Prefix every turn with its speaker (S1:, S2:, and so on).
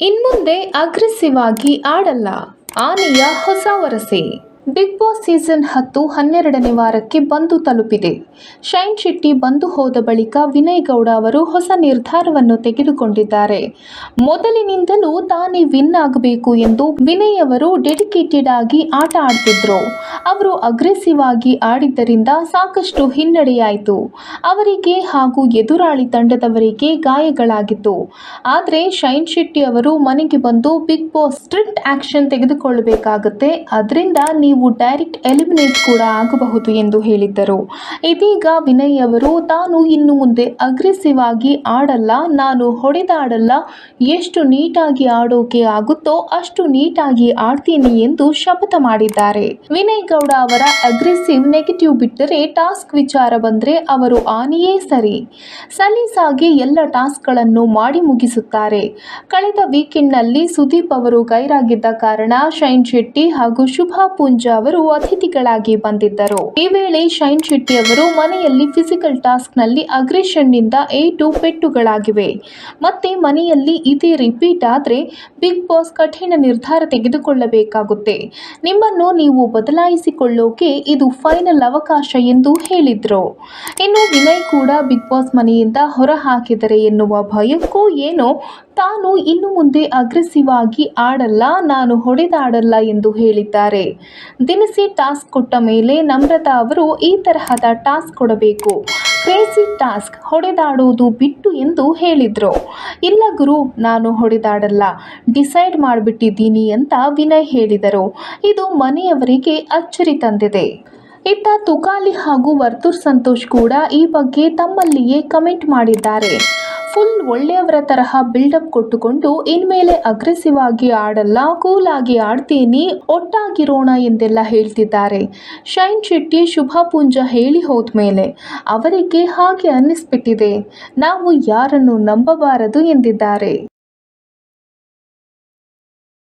S1: ಇನ್ಮುಂದೆ ಅಗ್ರೆಸಿವ್ ಆಗಿ ಆಡಲ್ಲ. ಆನೆಯ ಹೊಸ ವರಸೆ. ಬಿಗ್ ಬಾಸ್ ಸೀಸನ್ ಹತ್ತು ಹನ್ನೆರಡನೇ ವಾರಕ್ಕೆ ಬಂದು ತಲುಪಿದೆ. ಶೈನ್ ಶೆಟ್ಟಿ ಬಂದು ಹೋದ ಬಳಿಕ ವಿನಯ್ ಗೌಡ ಅವರು ಹೊಸ ನಿರ್ಧಾರವನ್ನು ತೆಗೆದುಕೊಂಡಿದ್ದಾರೆ. ಮೊದಲಿನಿಂದಲೂ ತಾನೇ ವಿನ್ ಆಗಬೇಕು ಎಂದು ವಿನಯ್ ಅವರು ಡೆಡಿಕೇಟೆಡ್ ಆಗಿ ಆಟ ಆಡ್ತಿದ್ರು. ಅವರು ಅಗ್ರೆಸಿವ್ ಆಗಿ ಆಡಿದ್ದರಿಂದ ಸಾಕಷ್ಟು ಹಿನ್ನಡೆಯಾಯಿತು. ಅವರಿಗೆ ಹಾಗೂ ಎದುರಾಳಿ ತಂಡದವರಿಗೆ ಗಾಯಗಳಾಗಿತ್ತು. ಆದರೆ ಶೈನ್ ಶೆಟ್ಟಿ ಅವರು ಮನೆಗೆ ಬಂದು ಬಿಗ್ ಬಾಸ್ ಸ್ಟ್ರಿಕ್ಟ್ ಆಕ್ಷನ್ ತೆಗೆದುಕೊಳ್ಳಬೇಕಾಗುತ್ತೆ. ಅದರಿಂದ ನೀವು ಡೈರೆಕ್ಟ್ ಎಲಿಮಿನೇಟ್ ಕೂಡ ಆಗಬಹುದು ಎಂದು ಹೇಳಿದ್ದರು. ಇದೀಗ ವಿನಯ್ ಅವರು, ತಾನು ಇನ್ನು ಮುಂದೆ ಅಗ್ರೆಸಿವ್ ಆಗಿ ಆಡಲ್ಲ, ನಾನು ಹೊಡೆದಾಡಲ್ಲ, ಎಷ್ಟು ನೀಟಾಗಿ ಆಡೋಕೆ ಆಗುತ್ತೋ ಅಷ್ಟು ನೀಟಾಗಿ ಆಡ್ತೀನಿ ಎಂದು ಶಪಥ ಮಾಡಿದ್ದಾರೆ. ವಿನಯ್ ಗೌಡ ಅವರ ಅಗ್ರೆಸಿವ್ ನೆಗೆಟಿವ್ ಬಿಟ್ಟರೆ ಟಾಸ್ಕ್ ವಿಚಾರ ಬಂದ್ರೆ ಅವರು ಆನೆಯೇ ಸರಿ. ಸಲೀಸಾಗಿ ಎಲ್ಲ ಟಾಸ್ಕ್ಗಳನ್ನು ಮಾಡಿ ಮುಗಿಸುತ್ತಾರೆ. ಕಳೆದ ವೀಕೆಂಡ್ನಲ್ಲಿ ಸುದೀಪ್ ಅವರು ಗೈರಾಗಿದ್ದ ಕಾರಣ, ಶೈನ್ ಶೆಟ್ಟಿ ಹಾಗೂ ಶುಭಾ ಪುಂಜ ಅವರು ಅತಿಥಿಗಳಾಗಿ ಬಂದಿದ್ದರು. ಈ ವೇಳೆ ಶೈನ್ ಶೆಟ್ಟಿ ಅವರು ಮನೆಯಲ್ಲಿ ಫಿಸಿಕಲ್ ಟಾಸ್ಕ್ನಲ್ಲಿ ಅಗ್ರೆಷನ್ ಅಗ್ರೆಷನ್ನಿಂದ ಏಟು ಪೆಟ್ಟುಗಳಾಗಿವೆ. ಮತ್ತೆ ಮನೆಯಲ್ಲಿ ಇದೇ ರಿಪೀಟ್ ಆದರೆ ಬಿಗ್ ಬಾಸ್ ಕಠಿಣ ನಿರ್ಧಾರ ತೆಗೆದುಕೊಳ್ಳಬೇಕಾಗುತ್ತೆ. ನಿಮ್ಮನ್ನು ನೀವು ಬದಲಾಯಿಸಿಕೊಳ್ಳೋಕೆ ಇದು ಫೈನಲ್ ಅವಕಾಶ ಎಂದು ಹೇಳಿದ್ರು. ಇನ್ನು ವಿನಯ್ ಕೂಡ ಬಿಗ್ ಬಾಸ್ ಮನೆಯಿಂದ ಹೊರಹಾಕಿದರೆ ಎನ್ನುವ ಭಯಕ್ಕೂ ಏನೋ ತಾನು ಇನ್ನು ಮುಂದೆ ಅಗ್ರೆಸಿವ್ ಆಗಿ ಆಡಲ್ಲ, ನಾನು ಹೊಡೆದಾಡಲ್ಲ ಎಂದು ಹೇಳಿದ್ದಾರೆ. ದಿನಸಿ ಟಾಸ್ಕ್ ಕೊಟ್ಟ ಮೇಲೆ ನಮ್ರತಾ ಅವರು ಈ ತರಹದ ಟಾಸ್ಕ್ ಕೊಡಬೇಕು. ಕ್ರೇಸಿ ಟಾಸ್ಕ್ ಹೊಡೆದಾಡುವುದು ಬಿಟ್ಟು ಎಂದು ಹೇಳಿದರು. ಇಲ್ಲ ಗುರು, ನಾನು ಹೊಡೆದಾಡಲ್ಲ, ಡಿಸೈಡ್ ಮಾಡಿಬಿಟ್ಟಿದ್ದೀನಿ ಅಂತ ವಿನಯ್ ಹೇಳಿದರು. ಇದು ಮನೆಯವರಿಗೆ ಅಚ್ಚರಿ ತಂದಿದೆ. ಇತ್ತ ತುಕಾಲಿ ಹಾಗೂ ವರ್ತೂರ್ ಸಂತೋಷ್ ಕೂಡ ಈ ಬಗ್ಗೆ ತಮ್ಮಲ್ಲಿಯೇ ಕಮೆಂಟ್ ಮಾಡಿದ್ದಾರೆ. ಫುಲ್ ಒಳ್ಳೆಯವರ ತರಹ ಬಿಲ್ಡಪ್ ಕೊಟ್ಟುಕೊಂಡು ಇನ್ಮೇಲೆ ಅಗ್ರೆಸಿವ್ ಆಗಿ ಆಡಲ್ಲ ಕೂಲ್ ಆಗಿ ಆಡ್ತೀನಿ, ಒಟ್ಟಾಗಿರೋಣ ಎಂದೆಲ್ಲ ಹೇಳ್ತಿದ್ದಾರೆ. ಶೈನ್ ಶೆಟ್ಟಿ ಶುಭಾ ಪೂಂಜಾ ಹೇಳಿ ಹೋದ್ಮೇಲೆ ಅವರಿಗೆ ಹಾಗೆ ಅನ್ನಿಸ್ಬಿಟ್ಟಿದೆ. ನಾವು ಯಾರನ್ನು ನಂಬಬಾರದು ಎಂದಿದ್ದಾರೆ.